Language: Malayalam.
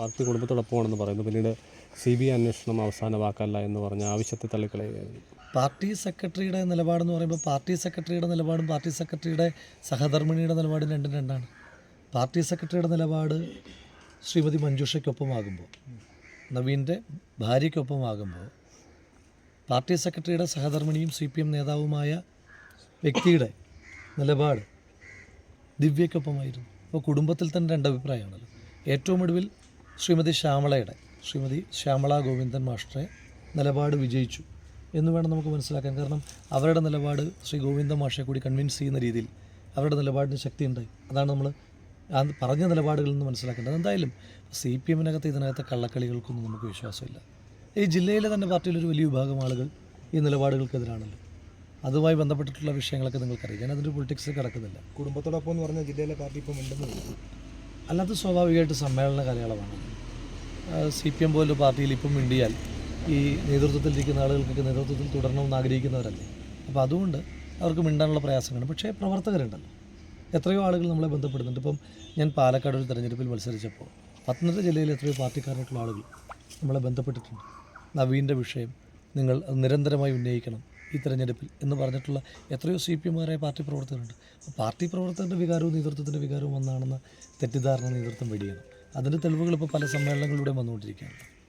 പാർട്ടി കുടുംബത്തോടൊപ്പമാണെന്ന് പറയുന്നു. പിന്നീട് സി ബി ഐ അന്വേഷണം അവസാന വാക്കല്ല എന്ന് പറഞ്ഞ ആവശ്യത്തെ തള്ളിക്കളയുകയായിരുന്നു. പാർട്ടി സെക്രട്ടറിയുടെ നിലപാടെന്ന് പറയുമ്പോൾ പാർട്ടി സെക്രട്ടറിയുടെ നിലപാടും പാർട്ടി സെക്രട്ടറിയുടെ സഹധർമ്മിണിയുടെ നിലപാടും രണ്ടും രണ്ടാണ്. പാർട്ടി സെക്രട്ടറിയുടെ നിലപാട് ശ്രീമതി മഞ്ജുഷയ്ക്കൊപ്പമാകുമ്പോൾ നവീന്റെ ഭാര്യയ്ക്കൊപ്പമാകുമ്പോൾ പാർട്ടി സെക്രട്ടറിയുടെ സഹധർമ്മിണിയും സി പി എം നേതാവുമായ വ്യക്തിയുടെ നിലപാട് ദിവ്യയ്ക്കൊപ്പമായിരുന്നു. അപ്പോൾ കുടുംബത്തിൽ തന്നെ രണ്ട് അഭിപ്രായമാണല്ലോ ഏറ്റവും ഒടുവിൽ ശ്രീമതി ശ്യാമളയുടെ ശ്രീമതി ശ്യാമള ഗോവിന്ദൻ മാസ്റ്ററെ നിലപാട് വിജയിച്ചു എന്ന് വേണം നമുക്ക് മനസ്സിലാക്കാൻ. കാരണം അവരുടെ നിലപാട് ശ്രീ ഗോവിന്ദ മാഷെ കൂടി കൺവിൻസ് ചെയ്യുന്ന രീതിയിൽ അവരുടെ നിലപാടിന് ശക്തിയുണ്ട്. അതാണ് നമ്മൾ പറഞ്ഞ നിലപാടുകളിൽ നിന്ന് മനസ്സിലാക്കേണ്ടത്. എന്തായാലും സി പി എമ്മിനകത്ത് ഇതിനകത്തെ കള്ളക്കളികൾക്കൊന്നും നമുക്ക് വിശ്വാസമില്ല. ഈ ജില്ലയിലെ തന്നെ പാർട്ടിയിലൊരു വലിയ വിഭാഗം ആളുകൾ ഈ നിലപാടുകൾക്കെതിരാണല്ലോ. അതുമായി ബന്ധപ്പെട്ടിട്ടുള്ള വിഷയങ്ങളൊക്കെ നിങ്ങൾക്കറിയാം. ഞാൻ അതിന്റെ പൊളിറ്റിക്സ് കിടക്കുന്നില്ല. കുടുംബത്തോടൊപ്പം എന്ന് പറഞ്ഞ ജില്ലയിലെ പാർട്ടി ഇപ്പം ഉണ്ടെന്ന് അല്ലാത്ത അല്ലാതെ സ്വാഭാവികമായിട്ട് സമ്മേളന കാലയളവാണ്. സി പി എം പോലുള്ള പാർട്ടിയിൽ ഇപ്പം മിണ്ടിയാൽ ഈ നേതൃത്വത്തിലിരിക്കുന്ന ആളുകൾക്കൊക്കെ നേതൃത്വത്തിൽ തുടരണമെന്ന് ആഗ്രഹിക്കുന്നവരല്ലേ? അപ്പോൾ അതുകൊണ്ട് അവർക്ക് മിണ്ടാനുള്ള പ്രയാസമാണ് പക്ഷേ പ്രവർത്തകരുണ്ടല്ലോ. എത്രയോ ആളുകൾ നമ്മളെ ബന്ധപ്പെടുന്നുണ്ട്. ഇപ്പം ഞാൻ പാലക്കാട് ഒരു തെരഞ്ഞെടുപ്പിൽ മത്സരിച്ചപ്പോൾ പത്തനംതിട്ട ജില്ലയിൽ എത്രയോ പാർട്ടിക്കാരായിട്ടുള്ള ആളുകൾ നമ്മളെ ബന്ധപ്പെട്ടിട്ടുണ്ട്. നവീന്റെ വിഷയം നിങ്ങൾ നിരന്തരമായി ഉന്നയിക്കണം ഈ തെരഞ്ഞെടുപ്പിൽ എന്ന് പറഞ്ഞിട്ടുള്ള എത്രയോ സി പി എമ്മാരായ പാർട്ടി പ്രവർത്തകരുണ്ട്. പാർട്ടി പ്രവർത്തകരുടെ വികാരവും നേതൃത്വത്തിന്റെ വികാരവും ഒന്നാണെന്ന തെറ്റിദ്ധാരണ നേതൃത്വം വെടിയണം. അതിന്റെ തെളിവുകൾ ഇപ്പോൾ പല സമ്മേളനങ്ങളിലൂടെ വന്നുകൊണ്ടിരിക്കുകയാണ്.